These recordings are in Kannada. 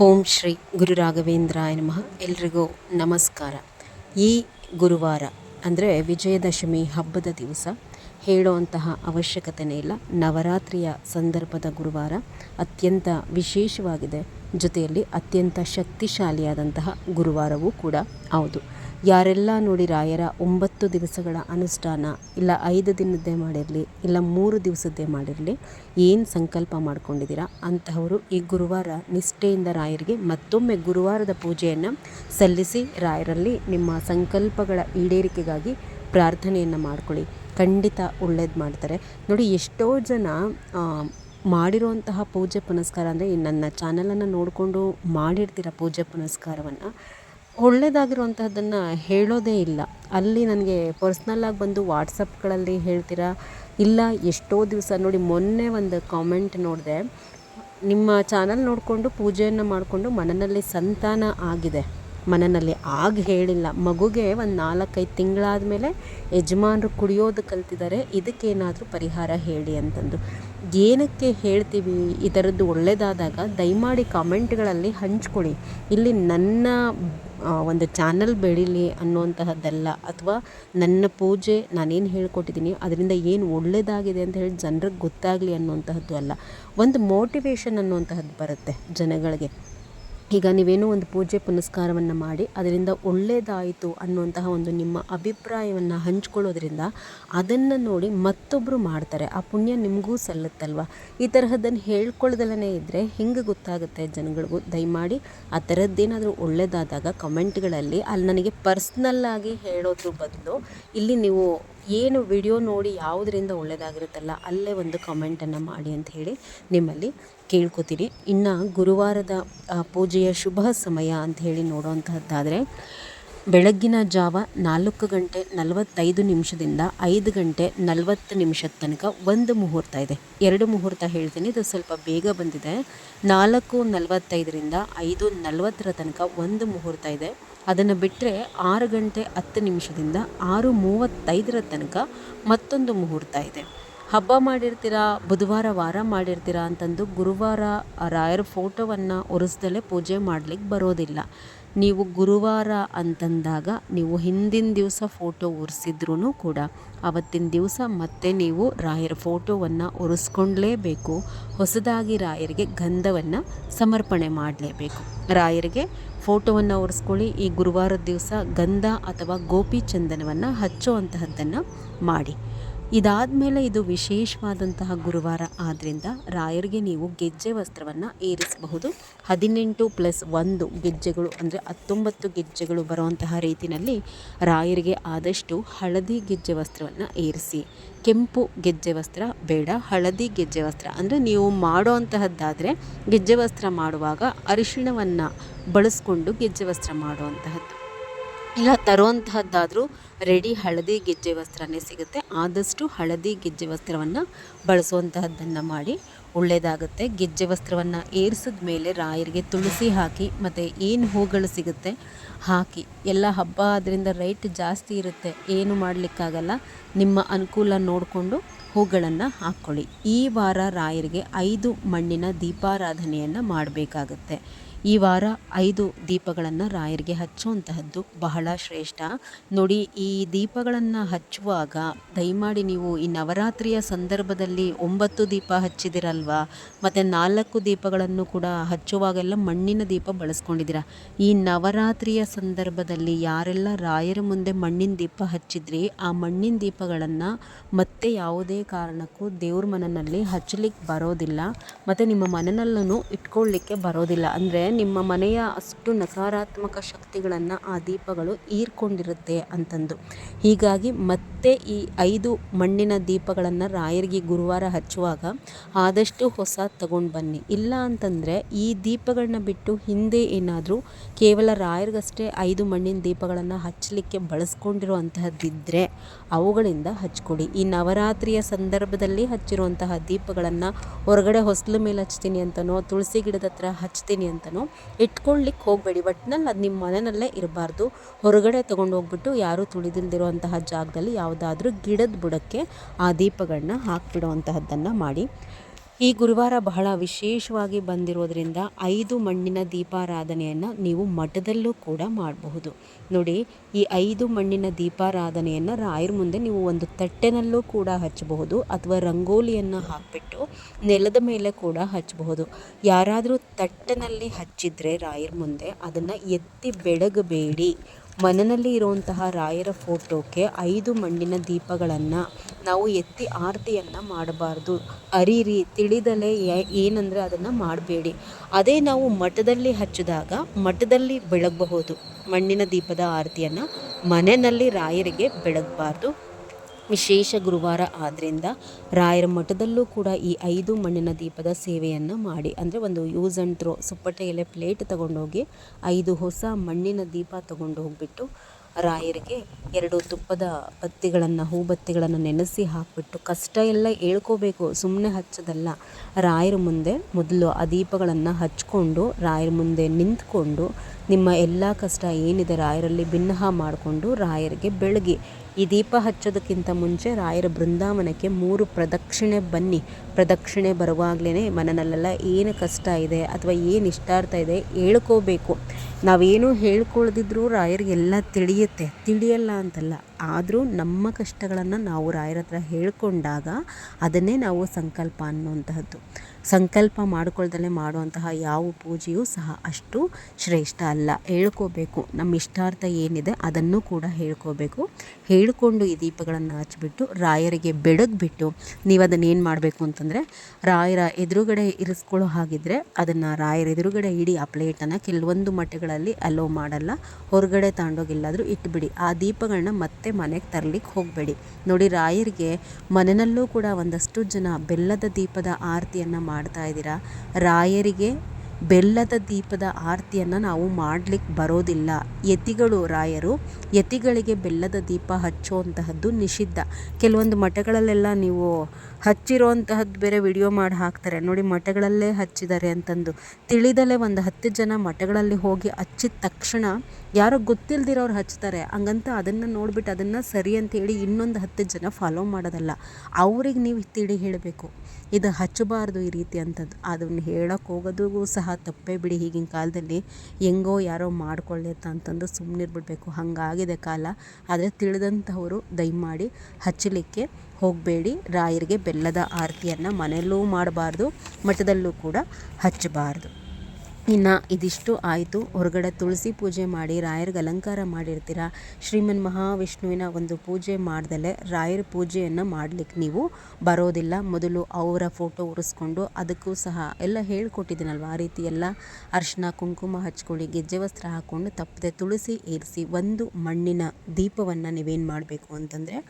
ಓಂ ಶ್ರೀ ಗುರು ರಾಘವೇಂದ್ರಾಯ ನಮಃ. ಎಲ್ರಿಗೂ ನಮಸ್ಕಾರ. ಈ ಗುರುವಾರ ಅಂದರೆ ವಿಜಯದಶಮಿ ಹಬ್ಬದ ದಿವಸ ಹೇಳುವಂತಹ ಅವಶ್ಯಕತೆನೇ ಇಲ್ಲ. ನವರಾತ್ರಿಯ ಸಂದರ್ಭದ ಗುರುವಾರ ಅತ್ಯಂತ ವಿಶೇಷವಾಗಿದೆ. ಜೊತೆಯಲ್ಲಿ ಅತ್ಯಂತ ಶಕ್ತಿಶಾಲಿಯಾದಂತಹ ಗುರುವಾರವೂ ಕೂಡ ಹೌದು. ಯಾರೆಲ್ಲ ನೋಡಿ ರಾಯರ ಒಂಬತ್ತು ದಿವಸಗಳ ಅನುಷ್ಠಾನ, ಇಲ್ಲ ಐದು ದಿನದ್ದೇ ಮಾಡಿರಲಿ, ಇಲ್ಲ ಮೂರು ದಿವಸದ್ದೇ ಮಾಡಿರಲಿ, ಏನು ಸಂಕಲ್ಪ ಮಾಡ್ಕೊಂಡಿದ್ದೀರಾ? ಅಂತಹವರು ಈ ಗುರುವಾರ ನಿಷ್ಠೆಯಿಂದ ರಾಯರಿಗೆ ಮತ್ತೊಮ್ಮೆ ಗುರುವಾರದ ಪೂಜೆಯನ್ನು ಸಲ್ಲಿಸಿ ರಾಯರಲ್ಲಿ ನಿಮ್ಮ ಸಂಕಲ್ಪಗಳ ಈಡೇರಿಕೆಗಾಗಿ ಪ್ರಾರ್ಥನೆಯನ್ನು ಮಾಡ್ಕೊಳ್ಳಿ. ಖಂಡಿತ ಒಳ್ಳೇದು ಮಾಡ್ತಾರೆ. ನೋಡಿ, ಎಷ್ಟೋ ಜನ ಮಾಡಿರುವಂತಹ ಪೂಜೆ ಪುನಸ್ಕಾರ ಅಂದರೆ ನನ್ನ ಚಾನಲನ್ನು ನೋಡಿಕೊಂಡು ಮಾಡಿರ್ತೀರ ಪೂಜೆ ಪುನಸ್ಕಾರವನ್ನು ಒಳ್ಳೆಯದಾಗಿರುವಂತಹದ್ದನ್ನು ಹೇಳೋದೇ ಇಲ್ಲ. ಅಲ್ಲಿ ನನಗೆ ಪರ್ಸ್ನಲ್ಲಾಗಿ ಬಂದು ವಾಟ್ಸಪ್ಗಳಲ್ಲಿ ಹೇಳ್ತೀರಾ? ಇಲ್ಲ, ಎಷ್ಟೋ ದಿವಸ ನೋಡಿ ಮೊನ್ನೆ ಒಂದು ಕಾಮೆಂಟ್ ನೋಡಿದೆ. ನಿಮ್ಮ ಚಾನಲ್ ನೋಡಿಕೊಂಡು ಪೂಜೆಯನ್ನು ಮಾಡಿಕೊಂಡು ಮನನಲ್ಲಿ ಸಂತಾನ ಆಗಿದೆ. ಮನೆಯಲ್ಲಿ ಆಗ ಹೇಳಿಲ್ಲ. ಮಗುಗೆ ಒಂದು ನಾಲ್ಕೈದು ತಿಂಗಳಾದ ಮೇಲೆ ಯಜಮಾನರು ಕುಡಿಯೋದು ಕಲ್ತಿದ್ದಾರೆ ಇದಕ್ಕೇನಾದರೂ ಪರಿಹಾರ ಹೇಳಿ ಅಂತಂದು. ಏನಕ್ಕೆ ಹೇಳ್ತೀವಿ? ಈ ಥರದ್ದು ಒಳ್ಳೆಯದಾದಾಗ ದಯಮಾಡಿ ಕಾಮೆಂಟ್ಗಳಲ್ಲಿ ಹಂಚ್ಕೊಳ್ಳಿ. ಇಲ್ಲಿ ನನ್ನ ಒಂದು ಚಾನಲ್ ಬೆಳೀಲಿ ಅನ್ನುವಂತಹದ್ದಲ್ಲ, ಅಥವಾ ನನ್ನ ಪೂಜೆ ನಾನೇನು ಹೇಳ್ಕೊಟ್ಟಿದ್ದೀನಿ ಅದರಿಂದ ಏನು ಒಳ್ಳೆಯದಾಗಿದೆ ಅಂತ ಹೇಳಿ ಜನರಿಗೆ ಗೊತ್ತಾಗಲಿ ಅನ್ನುವಂತಹದ್ದು ಅಲ್ಲ. ಒಂದು ಮೋಟಿವೇಶನ್ ಅನ್ನುವಂತಹದ್ದು ಬರುತ್ತೆ ಜನಗಳಿಗೆ. ಈಗ ನೀವೇನೋ ಒಂದು ಪೂಜೆ ಪುನಸ್ಕಾರವನ್ನು ಮಾಡಿ ಅದರಿಂದ ಒಳ್ಳೆಯದಾಯಿತು ಅನ್ನುವಂತಹ ಒಂದು ನಿಮ್ಮ ಅಭಿಪ್ರಾಯವನ್ನು ಹಂಚ್ಕೊಳ್ಳೋದ್ರಿಂದ ಅದನ್ನು ನೋಡಿ ಮತ್ತೊಬ್ಬರು ಮಾಡ್ತಾರೆ. ಆ ಪುಣ್ಯ ನಿಮಗೂ ಸಲ್ಲುತ್ತಲ್ವ? ಈ ತರಹದ್ದನ್ನು ಹೇಳ್ಕೊಳ್ದಲೇ ಇದ್ದರೆ ಹಿಂಗೆ ಗೊತ್ತಾಗುತ್ತೆ ಜನಗಳಿಗೂ? ದಯಮಾಡಿ ಆ ಥರದ್ದೇನಾದರೂ ಒಳ್ಳೆಯದಾದಾಗ ಕಮೆಂಟ್ಗಳಲ್ಲಿ ಅಲ್ಲಿ ನನಗೆ ಪರ್ಸ್ನಲ್ಲಾಗಿ ಹೇಳೋದ್ರ ಬದಲು ಇಲ್ಲಿ ನೀವು ಏನು ವಿಡಿಯೋ ನೋಡಿ ಯಾವುದರಿಂದ ಒಳ್ಳೆಯದಾಗಿರುತ್ತಲ್ಲ ಅಲ್ಲೇ ಒಂದು ಕಮೆಂಟನ್ನು ಮಾಡಿ ಅಂತ ಹೇಳಿ ನಿಮ್ಮಲ್ಲಿ ಕೇಳ್ಕೊತೀನಿ. ಇನ್ನು ಗುರುವಾರದ ಪೂಜೆಯ ಶುಭ ಸಮಯ ಅಂತ ಹೇಳಿ ನೋಡುವಂತಹದ್ದಾದರೆ ಬೆಳಗ್ಗಿನ ಜಾವ ನಾಲ್ಕು ಗಂಟೆ ನಲವತ್ತೈದು ನಿಮಿಷದಿಂದ ಐದು ಗಂಟೆ ನಲವತ್ತು ನಿಮಿಷದ ತನಕ ಒಂದು ಮುಹೂರ್ತ ಇದೆ. ಎರಡು ಮುಹೂರ್ತ ಹೇಳ್ತೀನಿ. ಇದು ಸ್ವಲ್ಪ ಬೇಗ ಬಂದಿದೆ. ನಾಲ್ಕು ನಲವತ್ತೈದರಿಂದ ಐದು ನಲವತ್ತರ ತನಕ ಒಂದು ಮುಹೂರ್ತ ಇದೆ. ಅದನ್ನು ಬಿಟ್ಟರೆ ಆರು ಗಂಟೆ ಹತ್ತು ನಿಮಿಷದಿಂದ ಆರು ಮೂವತ್ತೈದರ ತನಕ ಮತ್ತೊಂದು ಮುಹೂರ್ತ ಇದೆ. ಹಬ್ಬ ಮಾಡಿರ್ತೀರಾ, ಬುಧವಾರ, ವಾರ ಮಾಡಿರ್ತೀರಾ ಅಂತಂದು ಗುರುವಾರ ರಾಯರ ಫೋಟೋವನ್ನು ಒರೆಸ್ದಲ್ಲೇ ಪೂಜೆ ಮಾಡಲಿಕ್ಕೆ ಬರೋದಿಲ್ಲ. ನೀವು ಗುರುವಾರ ಅಂತಂದಾಗ ನೀವು ಹಿಂದಿನ ದಿವಸ ಫೋಟೋ ಒರೆಸಿದ್ರೂ ಕೂಡ ಅವತ್ತಿನ ದಿವಸ ಮತ್ತೆ ನೀವು ರಾಯರ ಫೋಟೋವನ್ನು ಒರೆಸ್ಕೊಂಡ್ಲೇಬೇಕು. ಹೊಸದಾಗಿ ರಾಯರಿಗೆ ಗಂಧವನ್ನು ಸಮರ್ಪಣೆ ಮಾಡಲೇಬೇಕು. ರಾಯರಿಗೆ ಫೋಟೋವನ್ನು ಒರೆಸ್ಕೊಳ್ಳಿ, ಈ ಗುರುವಾರದ ದಿವಸ ಗಂಧ ಅಥವಾ ಗೋಪಿ ಚಂದನವನ್ನು ಹಚ್ಚುವಂತಹದ್ದನ್ನು ಮಾಡಿ. ಇದಾದಮೇಲೆ ಇದು ವಿಶೇಷವಾದಂತಹ ಗುರುವಾರ. ಆದ್ದರಿಂದ ರಾಯರಿಗೆ ನೀವು ಗೆಜ್ಜೆ ವಸ್ತ್ರವನ್ನು ಏರಿಸಬಹುದು. ಹದಿನೆಂಟು ಪ್ಲಸ್ ಒಂದು ಗೆಜ್ಜೆಗಳು ಅಂದರೆ ಹತ್ತೊಂಬತ್ತು ಗೆಜ್ಜೆಗಳು ಬರುವಂತಹ ರೀತಿಯಲ್ಲಿ ರಾಯರಿಗೆ ಆದಷ್ಟು ಹಳದಿ ಗೆಜ್ಜೆ ವಸ್ತ್ರವನ್ನು ಏರಿಸಿ. ಕೆಂಪು ಗೆಜ್ಜೆ ವಸ್ತ್ರ ಬೇಡ, ಹಳದಿ ಗೆಜ್ಜೆ ವಸ್ತ್ರ ಅಂದರೆ ನೀವು ಮಾಡುವಂತಹದ್ದಾದರೆ ಗೆಜ್ಜೆ ವಸ್ತ್ರ ಮಾಡುವಾಗ ಅರಿಶಿಣವನ್ನು ಬಳಸ್ಕೊಂಡು ಗೆಜ್ಜೆ ವಸ್ತ್ರ ಮಾಡುವಂತಹದ್ದು. ಇಲ್ಲ ತರುವಂತಹದ್ದಾದರೂ ರೆಡಿ ಹಳದಿ ಗೆಜ್ಜೆ ವಸ್ತ್ರನೇ ಸಿಗುತ್ತೆ. ಆದಷ್ಟು ಹಳದಿ ಗೆಜ್ಜೆ ವಸ್ತ್ರವನ್ನು ಬಳಸುವಂತಹದ್ದನ್ನು ಮಾಡಿ ಒಳ್ಳೆಯದಾಗುತ್ತೆ ಗೆಜ್ಜೆ ವಸ್ತ್ರವನ್ನು ಏರಿಸಿದ ಮೇಲೆ ರಾಯರಿಗೆ ತುಳಸಿ ಹಾಕಿ, ಮತ್ತು ಏನು ಹೂಗಳು ಸಿಗುತ್ತೆ ಹಾಕಿ. ಎಲ್ಲ ಹಬ್ಬ ಆದ್ದರಿಂದ ರೈಟ್ ಜಾಸ್ತಿ ಇರುತ್ತೆ. ಏನು ಮಾಡಲಿಕ್ಕಾಗಲ್ಲ. ನಿಮ್ಮ ಅನುಕೂಲ ನೋಡಿಕೊಂಡು ಹೂಗಳನ್ನು ಹಾಕ್ಕೊಳ್ಳಿ ಈ ವಾರ ರಾಯರಿಗೆ ಐದು ಮಣ್ಣಿನ ದೀಪಾರಾಧನೆಯನ್ನು ಮಾಡಬೇಕಾಗತ್ತೆ. ಈ ವಾರ ಐದು ದೀಪಗಳನ್ನು ರಾಯರಿಗೆ ಹಚ್ಚುವಂತಹದ್ದು ಬಹಳ ಶ್ರೇಷ್ಠ. ನೋಡಿ, ಈ ದೀಪಗಳನ್ನು ಹಚ್ಚುವಾಗ ದಯಮಾಡಿ ನೀವು ಈ ನವರಾತ್ರಿಯ ಸಂದರ್ಭದಲ್ಲಿ ಒಂಬತ್ತು ದೀಪ ಹಚ್ಚಿದಿರಲ್ವಾ? ಮತ್ತು ನಾಲ್ಕು ದೀಪಗಳನ್ನು ಕೂಡ ಹಚ್ಚುವಾಗೆಲ್ಲ ಮಣ್ಣಿನ ದೀಪ ಬಳಸ್ಕೊಂಡಿದ್ದೀರ? ಈ ನವರಾತ್ರಿಯ ಸಂದರ್ಭದಲ್ಲಿ ಯಾರೆಲ್ಲ ರಾಯರ ಮುಂದೆ ಮಣ್ಣಿನ ದೀಪ ಹಚ್ಚಿದ್ರಿ, ಆ ಮಣ್ಣಿನ ದೀಪಗಳನ್ನು ಮತ್ತೆ ಯಾವುದೇ ಕಾರಣಕ್ಕೂ ದೇವ್ರ ಮನನಲ್ಲಿ ಹಚ್ಚಲಿಕ್ಕೆ ಬರೋದಿಲ್ಲ. ಮತ್ತು ನಿಮ್ಮ ಮನನಲ್ಲೂ ಇಟ್ಕೊಳ್ಳಿಕ್ಕೆ ಬರೋದಿಲ್ಲ. ಅಂದರೆ ನಿಮ್ಮ ಮನೆಯ ಅಷ್ಟು ನಕಾರಾತ್ಮಕ ಶಕ್ತಿಗಳನ್ನು ಆ ದೀಪಗಳು ಹೀರ್ಕೊಂಡಿರುತ್ತೆ ಅಂತಂದು. ಹೀಗಾಗಿ ಮತ್ತೆ ಈ ಐದು ಮಣ್ಣಿನ ದೀಪಗಳನ್ನು ರಾಯರಿಗೆ ಗುರುವಾರ ಹಚ್ಚುವಾಗ ಆದಷ್ಟು ಹೊಸ ತಗೊಂಡು ಬನ್ನಿ. ಇಲ್ಲ ಅಂತಂದರೆ ಈ ದೀಪಗಳನ್ನ ಬಿಟ್ಟು ಹಿಂದೆ ಏನಾದರೂ ಕೇವಲ ರಾಯರಿಗಷ್ಟೇ ಐದು ಮಣ್ಣಿನ ದೀಪಗಳನ್ನು ಹಚ್ಚಲಿಕ್ಕೆ ಬಳಸ್ಕೊಂಡಿರುವಂತಹದ್ದಿದ್ದರೆ ಅವುಗಳಿಂದ ಹಚ್ಕೊಡಿ. ಈ ನವರಾತ್ರಿಯ ಸಂದರ್ಭದಲ್ಲಿ ಹಚ್ಚಿರುವಂತಹ ದೀಪಗಳನ್ನು ಹೊರಗಡೆ ಹೊಸ್ಲು ಮೇಲೆ ಹಚ್ತೀನಿ ಅಂತನೋ, ತುಳಸಿ ಗಿಡದ ಹತ್ರ ಹಚ್ತೀನಿ ಅಂತನೋ ಇಟ್ಕೊಳ್ಲಿಕ್ಕೆ ಹೋಗಬೇಡಿ. ಒಟ್ನಲ್ಲಿ ಅದು ನಿಮ್ಮ ಮನೆಯಲ್ಲೇ ಇರಬಾರ್ದು. ಹೊರಗಡೆ ತೊಗೊಂಡು ಹೋಗ್ಬಿಟ್ಟು ಯಾರೂ ತುಳಿದಿಲ್ದಿರುವಂತಹ ಜಾಗದಲ್ಲಿ ಯಾವುದಾದ್ರೂ ಗಿಡದ ಬುಡಕ್ಕೆ ಆ ದೀಪಗಳನ್ನ ಹಾಕಿಬಿಡುವಂತಹದ್ದನ್ನು ಮಾಡಿ. ಈ ಗುರುವಾರ ಬಹಳ ವಿಶೇಷವಾಗಿ ಬಂದಿರೋದ್ರಿಂದ ಐದು ಮಣ್ಣಿನ ದೀಪಾರಾಧನೆಯನ್ನು ನೀವು ಮಠದಲ್ಲೂ ಕೂಡ ಮಾಡಬಹುದು. ನೋಡಿ, ಈ ಐದು ಮಣ್ಣಿನ ದೀಪಾರಾಧನೆಯನ್ನು ರಾಯರ ಮುಂದೆ ನೀವು ಒಂದು ತಟ್ಟೆನಲ್ಲೂ ಕೂಡ ಹಚ್ಚಬಹುದು ಅಥವಾ ರಂಗೋಲಿಯನ್ನು ಹಾಕಿಬಿಟ್ಟು ನೆಲದ ಮೇಲೆ ಕೂಡ ಹಚ್ಚಬಹುದು. ಯಾರಾದರೂ ತಟ್ಟೆನಲ್ಲಿ ಹಚ್ಚಿದರೆ ರಾಯರ ಮುಂದೆ ಅದನ್ನು ಎತ್ತಿ ಬೆಳಗಬೇಡಿ. ಮನೆಯಲ್ಲಿ ಇರುವಂತಹ ರಾಯರ ಫೋಟೋಕ್ಕೆ ಐದು ಮಣ್ಣಿನ ದೀಪಗಳನ್ನು ನಾವು ಎತ್ತಿ ಆರತಿಯನ್ನು ಮಾಡಬಾರ್ದು. ಅರಿರಿ, ತಿಳಿದಲೇ ಏನಂದರೆ ಅದನ್ನು ಮಾಡಬೇಡಿ. ಅದೇ ನಾವು ಮಠದಲ್ಲಿ ಹಚ್ಚಿದಾಗ ಮಠದಲ್ಲಿ ಬೆಳಗಬಹುದು. ಮಣ್ಣಿನ ದೀಪದ ಆರತಿಯನ್ನು ಮನೆಯಲ್ಲಿ ರಾಯರಿಗೆ ಬೆಳಗಬಾರ್ದು. ವಿಶೇಷ ಗುರುವಾರ ಆದ್ದರಿಂದ ರಾಯರ ಮಠದಲ್ಲೂ ಕೂಡ ಈ ಐದು ಮಣ್ಣಿನ ದೀಪದ ಸೇವೆಯನ್ನು ಮಾಡಿ, ಅಂದರೆ ಒಂದು ಯೂಸ್ ಆ್ಯಂಡ್ ಥ್ರೋ ಸುಪ್ಪಟೆ ಎಲೆ ಪ್ಲೇಟ್ ತಗೊಂಡೋಗಿ ಐದು ಹೊಸ ಮಣ್ಣಿನ ದೀಪ ತಗೊಂಡು ಹೋಗಿಬಿಟ್ಟು ರಾಯರಿಗೆ ಎರಡು ತುಪ್ಪದ ಬತ್ತಿಗಳನ್ನು, ಹೂ ಬತ್ತಿಗಳನ್ನು ನೆನೆಸಿ ಹಾಕಿಬಿಟ್ಟು ಕಷ್ಟ ಎಲ್ಲ ಹೇಳ್ಕೋಬೇಕು ಸುಮ್ಮನೆ ಹಚ್ಚೋದಲ್ಲ. ರಾಯರ ಮುಂದೆ ಮೊದಲು ಆ ದೀಪಗಳನ್ನು ಹಚ್ಕೊಂಡು, ರಾಯರ ಮುಂದೆ ನಿಂತ್ಕೊಂಡು, ನಿಮ್ಮ ಎಲ್ಲ ಕಷ್ಟ ಏನಿದೆ ರಾಯರಲ್ಲಿ ಭಿನ್ನಹ ಮಾಡಿಕೊಂಡು ರಾಯರಿಗೆ ಬೆಳಗಿ ಈ ದೀಪ ಹಚ್ಚೋದಕ್ಕಿಂತ ಮುಂಚೆ ರಾಯರ ಬೃಂದಾವನಕ್ಕೆ ಮೂರು ಪ್ರದಕ್ಷಿಣೆ ಬನ್ನಿ. ಪ್ರದಕ್ಷಿಣೆ ಬರುವಾಗಲೇ ಮನನಲ್ಲೆಲ್ಲ ಏನು ಕಷ್ಟ ಇದೆ ಅಥವಾ ಏನು ಇಷ್ಟಾರ್ಥ ಇದೆ ಹೇಳ್ಕೋಬೇಕು. ನಾವೇನು ಹೇಳ್ಕೊಳ್ದಿದ್ರು ರಾಯರಿಗೆಲ್ಲ ತಿಳಿಯುತ್ತೆ. ತಿಳಿಯಲ್ಲ ಅಂತಲ್ಲ. ಆದರೂ ನಮ್ಮ ಕಷ್ಟಗಳನ್ನು ನಾವು ರಾಯರ ಹತ್ರ ಹೇಳ್ಕೊಂಡಾಗ ಅದನ್ನೇ ನಾವು ಸಂಕಲ್ಪ ಅನ್ನುವಂತಹದ್ದು. ಸಂಕಲ್ಪ ಮಾಡ್ಕೊಳ್ದಲೇ ಮಾಡುವಂತಹ ಯಾವ ಪೂಜೆಯೂ ಸಹ ಅಷ್ಟು ಶ್ರೇಷ್ಠ ಅಲ್ಲ. ಹೇಳ್ಕೋಬೇಕು. ನಮ್ಮ ಇಷ್ಟಾರ್ಥ ಏನಿದೆ ಅದನ್ನು ಕೂಡ ಹೇಳ್ಕೋಬೇಕು. ಹೇಳಿಕೊಂಡು ಈ ದೀಪಗಳನ್ನು ಹಚ್ಚಿಬಿಟ್ಟು ರಾಯರಿಗೆ ಬೆಳಗ್ಬಿಟ್ಟು ನೀವು ಅದನ್ನು ಏನು ಮಾಡಬೇಕು ಅಂತಂದರೆ, ರಾಯರ ಎದುರುಗಡೆ ಇರಿಸ್ಕೊಳ್ಳೋ ಹಾಗಿದ್ರೆ ಅದನ್ನು ರಾಯರ ಎದುರುಗಡೆ ಇಡಿ, ಆ ಪ್ಲೇಟನ್ನು ಕೆಲವೊಂದು ಮಠಗಳಲ್ಲಿ ಅಲೋ ಮಾಡಲ್ಲ. ಹೊರಗಡೆ ತಾಂಡೋಗಿಲ್ಲಾದರೂ ಇಟ್ಬಿಡಿ. ಆ ದೀಪಗಳನ್ನ ಮತ್ತೆ ಮನೆಗೆ ತರಲಿಕ್ಕೆ ಹೋಗಬೇಡಿ. ನೋಡಿ, ರಾಯರಿಗೆ ಮನೆಯಲ್ಲೂ ಕೂಡ ಒಂದಷ್ಟು ಜನ ಬೆಲ್ಲದ ದೀಪದ ಆರತಿಯನ್ನು ಮಾಡ್ತಾ ಇದ್ದೀರಾ? ರಾಯರಿಗೆ ಬೆಲ್ಲದ ದೀಪದ ಆರತಿಯನ್ನು ನಾವು ಮಾಡಲಿಕ್ಕೆ ಬರೋದಿಲ್ಲ. ಯತಿಗಳು ರಾಯರು, ಯತಿಗಳಿಗೆ ಬೆಲ್ಲದ ದೀಪ ಹಚ್ಚುವಂತಹದ್ದು ನಿಷಿದ್ಧ. ಕೆಲವೊಂದು ಮಠಗಳಲ್ಲೆಲ್ಲ ನೀವು ಹಚ್ಚಿರೋಂತಹದ್ದು ಬೇರೆ ವಿಡಿಯೋ ಮಾಡಿ ಹಾಕ್ತಾರೆ. ನೋಡಿ, ಮಠಗಳಲ್ಲೇ ಹಚ್ಚಿದ್ದಾರೆ ಅಂತಂದು. ತಿಳಿದಲೇ ಒಂದು ಹತ್ತು ಜನ ಮಠಗಳಲ್ಲಿ ಹೋಗಿ ಹಚ್ಚಿದ ತಕ್ಷಣ ಯಾರೋ ಗೊತ್ತಿಲ್ದಿರೋರು ಹಚ್ತಾರೆ. ಹಂಗಂತ ಅದನ್ನು ನೋಡಿಬಿಟ್ಟು ಅದನ್ನು ಸರಿ ಅಂತ ಹೇಳಿ ಇನ್ನೊಂದು ಹತ್ತು ಜನ ಫಾಲೋ ಮಾಡೋದಲ್ಲ. ಅವ್ರಿಗೆ ನೀವು ತಿಳಿ ಹೇಳಬೇಕು. ಇದು ಹಚ್ಚಬಾರ್ದು ಈ ರೀತಿ ಅಂತದ್ದು ಅದನ್ನು ಹೇಳೋಕೆ ಹೋಗೋದಿಗೂ ಸಹ ತಪ್ಪೇ ಬಿಡಿ. ಈಗಿನ ಕಾಲದಲ್ಲಿ ಹೆಂಗೋ ಯಾರೋ ಮಾಡ್ಕೊಳ್ಳಿ ಅಂತಂದು ಸುಮ್ಮನಿರ್ಬಿಡ್ಬೇಕು ಹಾಗಾಗಿದೆ ಕಾಲ. ಆದರೆ ತಿಳಿದಂಥವರು ದಯಮಾಡಿ ಹಚ್ಚಲಿಕ್ಕೆ ಹೋಗಬೇಡಿ. ರಾಯರಿಗೆ ಬೆಲ್ಲದ ಆರತಿಯನ್ನು ಮನೆಯಲ್ಲೂ ಮಾಡಬಾರ್ದು. ಮಠದಲ್ಲೂ ಕೂಡ ಹಚ್ಚಬಾರ್ದು. ಇನ್ನು ಇದಿಷ್ಟು ಆಯಿತು. ಹೊರಗಡೆ ತುಳಸಿ ಪೂಜೆ ಮಾಡಿ, ರಾಯರಿಗೆ ಅಲಂಕಾರ ಮಾಡಿರ್ತೀರ? ಶ್ರೀಮನ್ ಮಹಾವಿಷ್ಣುವಿನ ಒಂದು ಪೂಜೆ ಮಾಡ್ದಲೆ ರಾಯರ ಪೂಜೆಯನ್ನು ಮಾಡಲಿಕ್ಕೆ ನೀವು ಬರೋದಿಲ್ಲ. ಮೊದಲು ಅವರ ಫೋಟೋ ಉರಿಸ್ಕೊಂಡು ಅದಕ್ಕೂ ಸಹ ಎಲ್ಲ ಹೇಳ್ಕೊಟ್ಟಿದ್ದೀನಲ್ವ? ಆ ರೀತಿ ಎಲ್ಲ ಅರ್ಶಿನ ಕುಂಕುಮ ಹಚ್ಕೊಳ್ಳಿ, ಗೆಜ್ಜೆ ವಸ್ತ್ರ ಹಾಕ್ಕೊಂಡು ತಪ್ಪದೆ ತುಳಸಿ ಏರಿಸಿ ಒಂದು ಮಣ್ಣಿನ ದೀಪವನ್ನು ನೀವೇನು ಮಾಡಬೇಕು ಅಂತಂದರೆ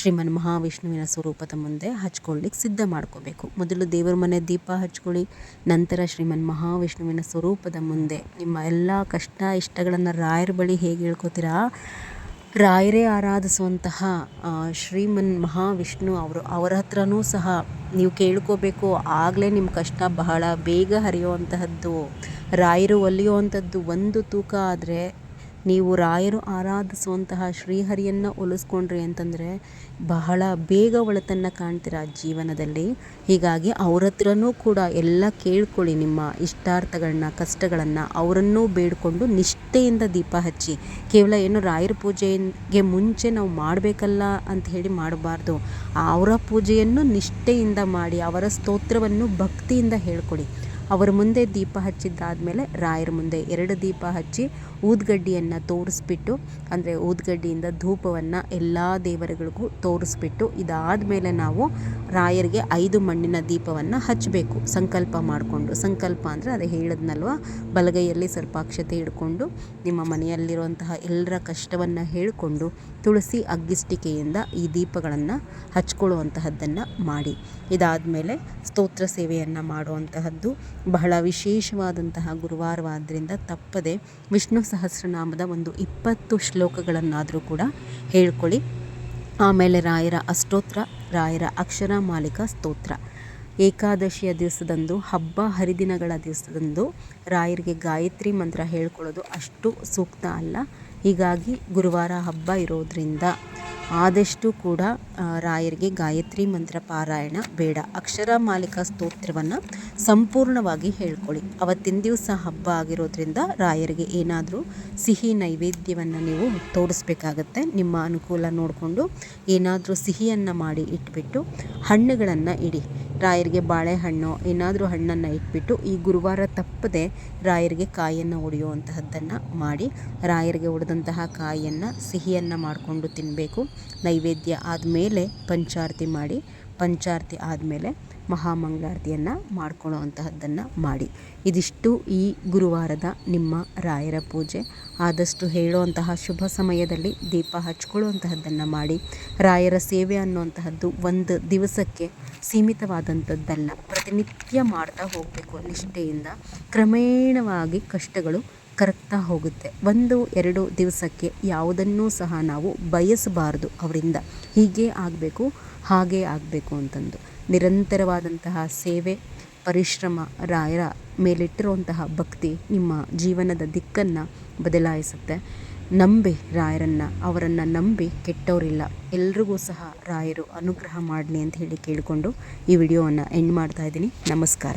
ಶ್ರೀಮನ್ ಮಹಾವಿಷ್ಣುವಿನ ಸ್ವರೂಪದ ಮುಂದೆ ಹಚ್ಕೊಳ್ಳಿಕ್ಕೆ ಸಿದ್ಧ ಮಾಡ್ಕೋಬೇಕು. ಮೊದಲು ದೇವರ ಮನೆ ದೀಪ ಹಚ್ಕೊಳ್ಳಿ, ನಂತರ ಶ್ರೀಮನ್ ಮಹಾವಿಷ್ಣುವಿನ ಸ್ವರೂಪ ರೂಪದ ಮುಂದೆ. ನಿಮ್ಮ ಎಲ್ಲ ಕಷ್ಟ ಇಷ್ಟಗಳನ್ನು ರಾಯರ ಬಳಿ ಹೇಗೆ ಹೇಳ್ಕೋತೀರಾ? ರಾಯರೇ ಆರಾಧಿಸುವಂತಹ ಶ್ರೀಮನ್ ಮಹಾವಿಷ್ಣು ಅವರು, ಅವರ ಹತ್ರನೂ ಸಹ ನೀವು ಕೇಳ್ಕೋಬೇಕು. ಆಗಲೇ ನಿಮ್ಮ ಕಷ್ಟ ಬಹಳ ಬೇಗ ಹರಿಯುವಂತಹದ್ದು. ರಾಯರು ಒಲಿಯುವಂಥದ್ದು ಒಂದು ತೂಕ ಆದರೆ ನೀವು ರಾಯರು ಆರಾಧಿಸುವಂತಹ ಶ್ರೀಹರಿಯನ್ನು ಒಲಿಸ್ಕೊಂಡ್ರಿ ಅಂತಂದರೆ ಬಹಳ ಬೇಗ ಒಳತನ್ನು ಕಾಣ್ತೀರ ಜೀವನದಲ್ಲಿ. ಹೀಗಾಗಿ ಅವ್ರ ಹತ್ರನೂ ಕೂಡ ಎಲ್ಲ ಕೇಳ್ಕೊಳ್ಳಿ ನಿಮ್ಮ ಇಷ್ಟಾರ್ಥಗಳನ್ನ, ಕಷ್ಟಗಳನ್ನು. ಅವರನ್ನೂ ಬೇಡಿಕೊಂಡು ನಿಷ್ಠೆಯಿಂದ ದೀಪ ಹಚ್ಚಿ. ಕೇವಲ ಏನು ರಾಯರ ಪೂಜೆಗೆ ಮುಂಚೆ ನಾವು ಮಾಡಬೇಕಲ್ಲ ಅಂತ ಹೇಳಿ ಮಾಡಬಾರ್ದು. ಅವರ ಪೂಜೆಯನ್ನು ನಿಷ್ಠೆಯಿಂದ ಮಾಡಿ, ಅವರ ಸ್ತೋತ್ರವನ್ನು ಭಕ್ತಿಯಿಂದ ಹೇಳ್ಕೊಡಿ. ಅವರ ಮುಂದೆ ದೀಪ ಹಚ್ಚಿದ್ದಾದಮೇಲೆ ರಾಯರ ಮುಂದೆ ಎರಡು ದೀಪ ಹಚ್ಚಿ ಊದ್ಗಡ್ಡಿಯನ್ನು ತೋರಿಸ್ಬಿಟ್ಟು, ಅಂದರೆ ಊದ್ಗಡ್ಡಿಯಿಂದ ಧೂಪವನ್ನು ಎಲ್ಲ ದೇವರುಗಳಿಗೂ ತೋರಿಸ್ಬಿಟ್ಟು, ಇದಾದಮೇಲೆ ನಾವು ರಾಯರಿಗೆ ಐದು ಮಣ್ಣಿನ ದೀಪವನ್ನು ಹಚ್ಚಬೇಕು ಸಂಕಲ್ಪ ಮಾಡಿಕೊಂಡು, ಸಂಕಲ್ಪ ಅಂದರೆ ಅದೇ ಹೇಳಿದ್ನಲ್ವ, ಬಲಗೈಯಲ್ಲಿ ಸ್ವಲ್ಪ ಅಕ್ಷತೆ ಹಿಡ್ಕೊಂಡು, ನಿಮ್ಮ ಮನೆಯಲ್ಲಿರುವಂತಹ ಎಲ್ಲರ ಕಷ್ಟವನ್ನು ಹೇಳಿಕೊಂಡು, ತುಳಸಿ ಅಗ್ಗಿಷ್ಟಿಕೆಯಿಂದ ಈ ದೀಪಗಳನ್ನು ಹಚ್ಕೊಳ್ಳುವಂತಹದ್ದನ್ನು ಮಾಡಿ. ಇದಾದಮೇಲೆ ಸ್ತೋತ್ರ ಸೇವೆಯನ್ನು ಮಾಡುವಂತಹದ್ದು ಬಹಳ ವಿಶೇಷವಾದಂತಹ ಗುರುವಾರವಾದ್ದರಿಂದ ತಪ್ಪದೆ ವಿಷ್ಣು ಸಹಸ್ರನಾಮದ ಒಂದು ಇಪ್ಪತ್ತು ಶ್ಲೋಕಗಳನ್ನಾದರೂ ಕೂಡ ಹೇಳ್ಕೊಳ್ಳಿ. ಆಮೇಲೆ ರಾಯರ ಅಷ್ಟೋತ್ರ, ರಾಯರ ಅಕ್ಷರ ಮಾಲಿಕ ಸ್ತೋತ್ರ. ಏಕಾದಶಿಯ ದಿವಸದಂದು, ಹಬ್ಬ ಹರಿದಿನಗಳ ದಿವಸದಂದು ರಾಯರಿಗೆ ಗಾಯತ್ರಿ ಮಂತ್ರ ಹೇಳ್ಕೊಳ್ಳೋದು ಅಷ್ಟು ಸೂಕ್ತ ಅಲ್ಲ. ಹೀಗಾಗಿ ಗುರುವಾರ ಹಬ್ಬ ಇರೋದರಿಂದ ಆದಷ್ಟು ಕೂಡ ರಾಯರಿಗೆ ಗಾಯತ್ರಿ ಮಂತ್ರ ಪಾರಾಯಣ ಬೇಡ. ಅಕ್ಷರ ಮಾಲಿಕ ಸ್ತೋತ್ರವನ್ನು ಸಂಪೂರ್ಣವಾಗಿ ಹೇಳ್ಕೊಳ್ಳಿ. ಅವತ್ತಿನ ದಿವಸ ಹಬ್ಬ ಆಗಿರೋದ್ರಿಂದ ರಾಯರಿಗೆ ಏನಾದರೂ ಸಿಹಿ ನೈವೇದ್ಯವನ್ನು ನೀವು ತೋರಿಸ್ಬೇಕಾಗತ್ತೆ. ನಿಮ್ಮ ಅನುಕೂಲ ನೋಡಿಕೊಂಡು ಏನಾದರೂ ಸಿಹಿಯನ್ನು ಮಾಡಿ ಇಟ್ಬಿಟ್ಟು ಹಣ್ಣುಗಳನ್ನು ಇಡಿ. ರಾಯರಿಗೆ ಬಾಳೆಹಣ್ಣು, ಏನಾದರೂ ಹಣ್ಣನ್ನು ಇಟ್ಬಿಟ್ಟು ಈ ಗುರುವಾರ ತಪ್ಪದೆ ರಾಯರಿಗೆ ಕಾಯಿಯನ್ನು ಒಡೆಯುವಂತಹದ್ದನ್ನು ಮಾಡಿ, ರಾಯರಿಗೆ ಒಡೆದಂತಹ ಕಾಯಿಯನ್ನು ಸಿಹಿಯನ್ನು ಮಾಡಿಕೊಂಡು ತಿನ್ನಬೇಕು ನೈವೇದ್ಯ ಆದಮೇಲೆ ಪಂಚಾರತಿ ಮಾಡಿ, ಪಂಚಾರತಿ ಆದಮೇಲೆ ಮಹಾಮಂಗಳಾರತಿಯನ್ನು ಮಾಡ್ಕೊಳ್ಳೋ ಅಂತಹದ್ದನ್ನು ಮಾಡಿ. ಇದಿಷ್ಟು ಈ ಗುರುವಾರದ ನಿಮ್ಮ ರಾಯರ ಪೂಜೆ. ಆದಷ್ಟು ಹೇಳುವಂತಹ ಶುಭ ಸಮಯದಲ್ಲಿ ದೀಪ ಹಚ್ಕೊಳ್ಳುವಂತಹದ್ದನ್ನು ಮಾಡಿ. ರಾಯರ ಸೇವೆ ಅನ್ನುವಂತಹದ್ದು ಒಂದು ದಿವಸಕ್ಕೆ ಸೀಮಿತವಾದಂಥದ್ದಲ್ಲ ಪ್ರತಿನಿತ್ಯ ಮಾಡ್ತಾ ಹೋಗಬೇಕು ನಿಷ್ಠೆಯಿಂದ. ಕ್ರಮೇಣವಾಗಿ ಕಷ್ಟಗಳು ಕರಗ್ತಾ ಹೋಗುತ್ತೆ. ಒಂದು, ಎರಡು ದಿವಸಕ್ಕೆ ಯಾವುದನ್ನೂ ಸಹ ನಾವು ಬಯಸಬಾರದು ಅವರಿಂದ. ಹೀಗೆ ಆಗಬೇಕು, ಹಾಗೇ ಆಗಬೇಕು ಅಂತಂದು. ನಿರಂತರವಾದಂತಹ ಸೇವೆ, ಪರಿಶ್ರಮ, ರಾಯರ ಮೇಲಿಟ್ಟಿರುವಂತಹ ಭಕ್ತಿ ನಿಮ್ಮ ಜೀವನದ ದಿಕ್ಕನ್ನು ಬದಲಾಯಿಸುತ್ತೆ. ನಂಬಿ ರಾಯರನ್ನು, ಅವರನ್ನು ನಂಬಿ ಕೆಟ್ಟವರಿಲ್ಲ. ಎಲ್ರಿಗೂ ಸಹ ರಾಯರು ಅನುಗ್ರಹ ಮಾಡಲಿ ಅಂತ ಹೇಳಿ ಕೇಳಿಕೊಂಡು ಈ ವಿಡಿಯೋವನ್ನು ಎಂಡ್ ಮಾಡ್ತಾ ಇದ್ದೀನಿ. ನಮಸ್ಕಾರ.